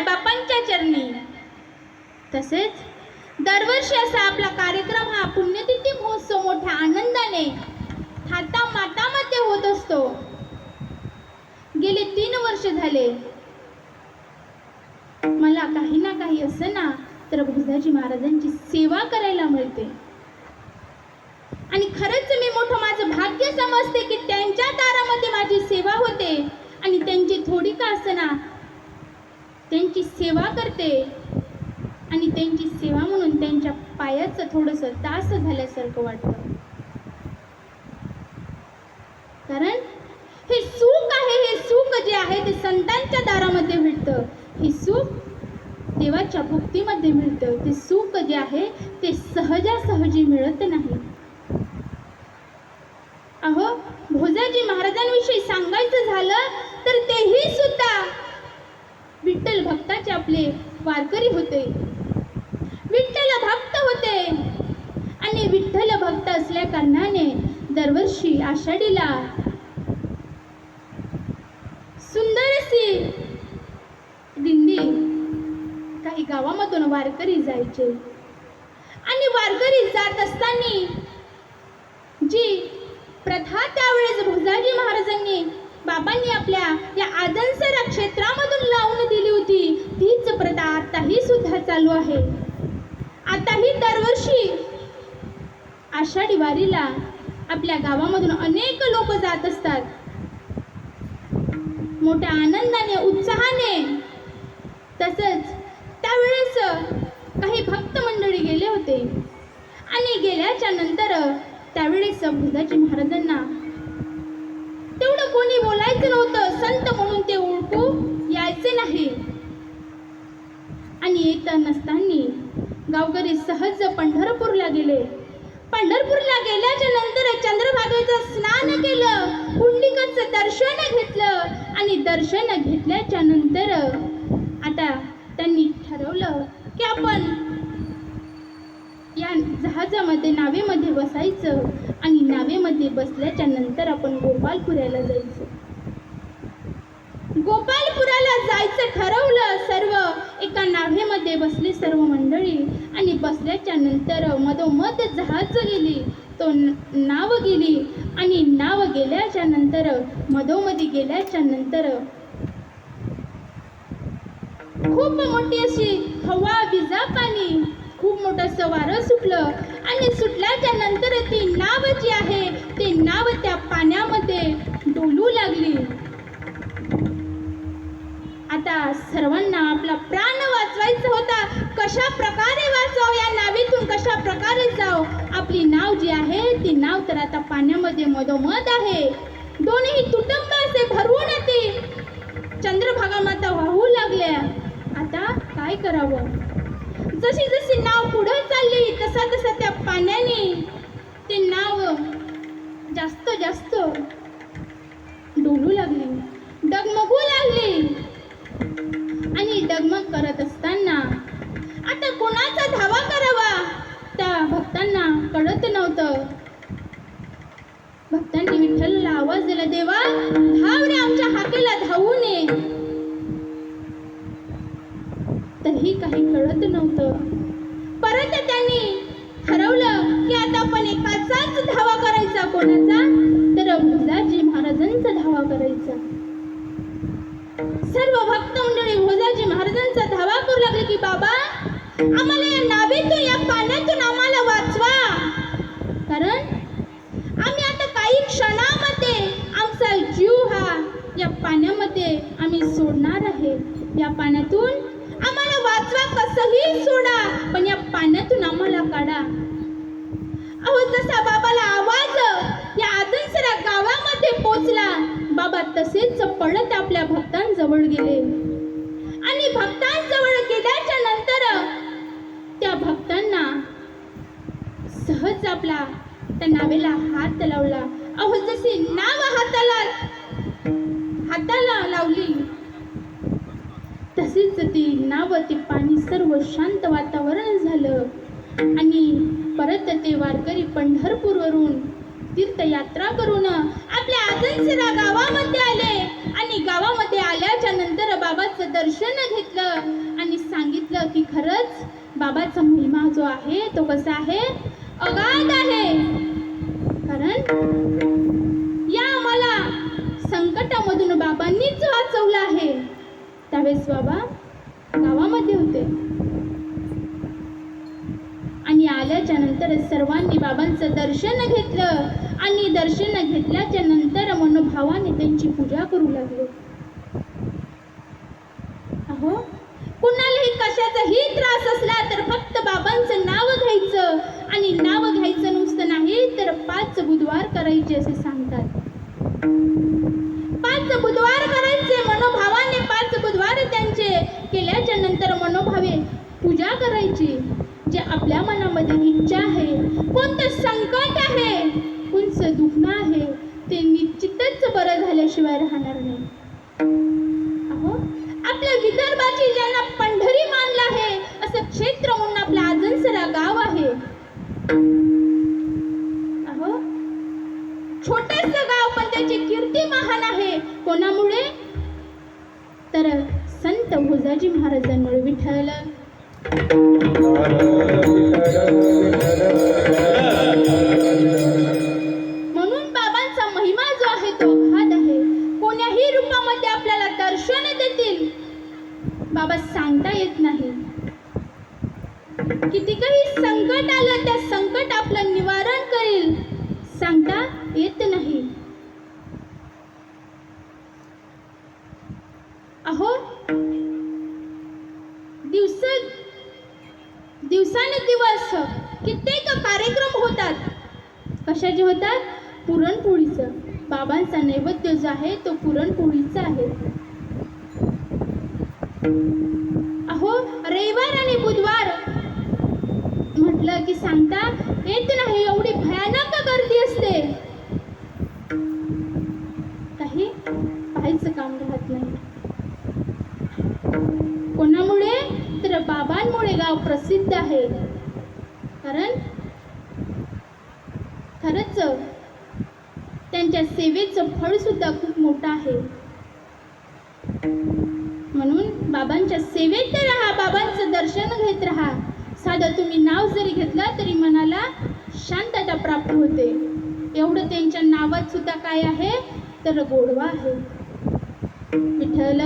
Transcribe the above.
मायबापांच्या चरणी. तसेच दरवर्षी असा आपला कार्यक्रम हा पुण्यतिथी महोत्सव मोठ्या आनंदाने थाटा मातामध्ये होत असतो. गेले तीन वर्ष झाले. मला काही ना काही असं ना तर भुजाजी महाराजांची सेवा करायला मिळते. आणि खरंच मी मोठं माझं भाग्य समजते की त्यांच्या दारामध्ये माझी सेवा होते आणि त्यांची थोडी का असना त्यांची सेवा करते. आणि त्यांची सेवा म्हणून त्यांच्या पायाचं थोडंसं तास झाल्यासारखं वाटतं. कारण हे सुख आहे हे सुख जे आहे ते संतांच्या दारामध्ये मिळतं. हे सुख देवाच्या भक्तीमध्ये मिळतं. ते सुख जे आहे ते सहजासहजी मिळत नाही. अहो भोजाजी महाराजांविषयी सांगायचं झालं तर तेही सुद्धा आपले वारकरी होते. विठ्ठल भक्त होते. आणि विठ्ठल भक्त असल्या कारणाने दरवर्षी आषाढीला सुंदर अशी दिंडी काही गावामधून वारकरी जायचे. आणि वारकरी जात असताना जी प्रथा त्यावेळेस भुजाजी महाराजांनी बाबांनी आपल्या या आदनसरा क्षेत्रामधून लावून दिली होती तीच प्रथा आताही सुद्धा चालू आहे आताही दरवर्षी आषाढी वारीला आपल्या गावामधून अनेक लोक जात असतात. मोठ्या आनंदाने उत्साहाने. तसंच त्यावेळेस काही भक्त मंडळी गेले होते. आणि गेल्याच्यानंतर त्यावेळेस भुजाजी महाराजांना तेवढं कोणी बोलायचं नव्हतं. संत म्हणून ते ओळखू यायचे नाही. आणि येत नसताना गावकरी सहज पंढरपूरला गेले. पंढरपूरला गेल्याच्यानंतर चंद्रभागेचं स्नान केलं पुंडलिकाचं दर्शन घेतलं आणि दर्शन घेतल्याच्या नंतर आता त्यांनी ठरवलं की आपण या जहाजामध्ये नावेमध्ये बसायचं आणि नावेमध्ये बसल्याच्या नंतर आपण गोपालपुऱ्याला जायचं. गोपालपुराला जायचं ठरवलं सर्व. एका नावेमध्ये बसली सर्व मंडळी आणि बसल्याच्या नंतर मधोमध जहाज गेली. तो नाव गेली आणि नाव गेल्याच्यानंतर मधोमधी गेल्याच्यानंतर खूप मोठी अशी हवा विजा पाणी खूप मोठं वारं सुटलं आणि सुटल्याच्या नंतर ती नाव जी आहे ती नाव त्या पाण्यामध्ये डोलू लागली आता सर्वांना आपला प्राण वाचवायचा होता कशा प्रकारे वाचव या नावेतून कशा जाऊ हो? आपली नाव जी आहे ती नाव तर आता पाण्यामध्ये मधोमध आहे. दोन्ही तुटंब असे भरवून येते. चंद्रभागा माता वाहू लागल्या. आता काय करावं? जशी जशी नाव पुढे चालली तसा तसा त्या पाण्याने ते नाव जास्त जास्त डोलू लागले. डगमगू लागले. आणि डगमग करत असताना आता कोणाचा धावा करावा त्या भक्तांना कळत नव्हतं. भक्तांनी विठ्ठलला आवाज दिला देवा धाव रे आमच्या हाकेला धावू नये. तरी काही कळत नव्हतं. परत त्यांनी ठरवलं की आता आपण एकाचाच धावा करायचा. कोणाचा? तर भोजाजी महाराजांचा धावा करायचा. सर्व भक्त मंडळी भोजाजी महाराजांचा धावा करू लागले की बाबा आम्हाला या नावेतून या पाण्यातून आम्हाला वाचवा कारण आम्ही आता काही क्षणामध्ये आमचा जीव हा या पाण्यामध्ये आम्ही सोडणार आहे. या पाण्यातून आम्हाला वाचवा कसंही सोडा पण या पाण्यातून आम्हाला काढा. अहो जसा बाबाला आवाज या आदनसरा गावामध्ये पोचला. बाबा तसेच पळत आपल्या भक्तांजवळ गेले. आणि भक्तांजवळ गेल्याच्यानंतर त्या भक्तांना सहज आपला त्या नावेला हात लावला. अहो जशी नाव हाताला हाताला लावली तसेच ती नाव ती पाणी सर्व शांत वातावरण झालं. आणि परत ते वारकरी पंढरपूरवरून तीर्थयात्रा करून आपल्या आदनसरा गावामध्ये आले. आणि आणि गावामध्ये आल्याच्यानंतर बाबाचं दर्शन घेतलं. आणि सांगितलं की खरंच बाबाचा महिमा जो आहे तो कसा आहे? अगाध आहे. त्यावेळेस बाबा गावामध्ये होते. आणि आल्याच्यानंतर सर्वांनी बाबांचं दर्शन घेतलं. आणि दर्शन घेतल्याच्या नंतर मनोभावाने त्यांची पूजा करू लागले. अहो कुणालाही कशाचाही त्रास असला तर फक्त बाबांचं नाव घ्यायचं. आणि नाव घ्यायचं नुसतं नाही तर पाच बुधवार करायचे असे सांगतात पाच बुधवार करायचे मनोभावाने पाच बुधवार त्यांचे केल्याच्यानंतर मनोभावे पाहिजे जे आपल्या मनामध्ये इच्छा आहे कोणतं संकट आहे कोणतं दुखणं आहे ते निश्चितच बरं झाल्याशिवाय राहणार नाही. अहो आपल्या विदर्भाची ज्यांना पंढरी मानलं आहे असं क्षेत्र म्हणून आपला आजनसरा गाव आहे. अहो छोटस गाव पण त्याची कीर्ती महान आहे. कोणामुळे? तर संत भोजाजी महाराजांमुळे विठ्ठल म्हणून बाबांचा महिमा जो आहे तो हात आहे. कोण्याही रूपामध्ये आपल्याला दर्शन देतील. बाबा सांगता येत नाही. किती काही संकट आलं त्या संकट आपलं निवारण करेल. सांगता येत नाही. दिवसानुदिवस कित्येक कार्यक्रम होतात. कशाचे होतात? पुरणपोळीचं. बाबांचा नैवेद्य जो आहे तो पुरणपोळीचा आहे. अहो रविवार आणि बुधवार म्हटलं की सांगता येत नाही एवढी भयानक गर्दी असते. त्यामुळे गाव प्रसिद्ध आहे. कारण खरंच त्यांच्या सेवेचं फळ सुद्धा खूप मोठं आहे. म्हणून बाबांच्या सेवेत राहा बाबांचं दर्शन घेत राहा. साधं तुम्ही नाव जरी घेतलं तरी मनाला शांतता प्राप्त होते. एवढं त्यांच्या नावात सुद्धा काय आहे? तर गोडवा आहे. विठ्ठल.